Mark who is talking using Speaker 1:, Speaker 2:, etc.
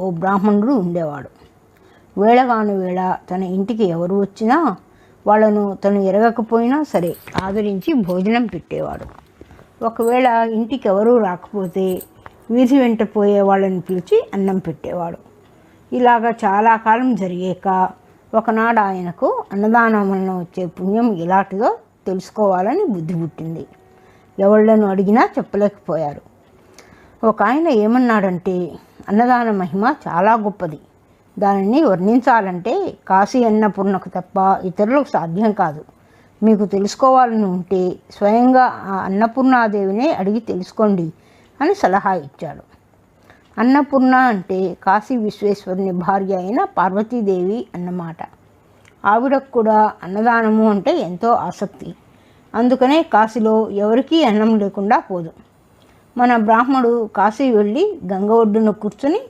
Speaker 1: ఓ బ్రాహ్మణుడు ఉండేవాడు. వేళగాను వేళ తన ఇంటికి ఎవరు వచ్చినా వాళ్ళను తను ఎరగకపోయినా సరే ఆదరించి భోజనం పెట్టేవాడు. ఒకవేళ ఇంటికి ఎవరూ రాకపోతే వీధి వెంట పోయే వాళ్ళని పిలిచి అన్నం పెట్టేవాడు. ఇలాగా చాలా కాలం జరిగాక ఒకనాడు ఆయనకు అన్నదానం వలన వచ్చే పుణ్యం ఎలాంటిదో తెలుసుకోవాలని బుద్ధి పుట్టింది. ఎవళ్ళను అడిగినా చెప్పలేకపోయారు. ఒక ఆయన ఏమన్నాడంటే అన్నదాన మహిమ చాలా గొప్పది. దానిని వర్ణించాలంటే కాశీ అన్నపూర్ణకు తప్ప ఇతరులకు సాధ్యం కాదు. మీకు తెలుసుకోవాలని ఉంటే స్వయంగా ఆ అన్నపూర్ణాదేవినే అడిగి తెలుసుకోండి అని సలహా ఇచ్చాడు. అన్నపూర్ణ అంటే కాశీ విశ్వేశ్వరుని భార్య అయిన పార్వతీదేవి అన్నమాట. ఆవిడకు కూడా అన్నదానము అంటే ఎంతో ఆసక్తి. అందుకనే కాశీలో ఎవరికీ అన్నం లేకుండా పోదు. మన బ్రాహ్మడు కాశీ వెళ్ళి గంగ ఒడ్డున కూర్చుని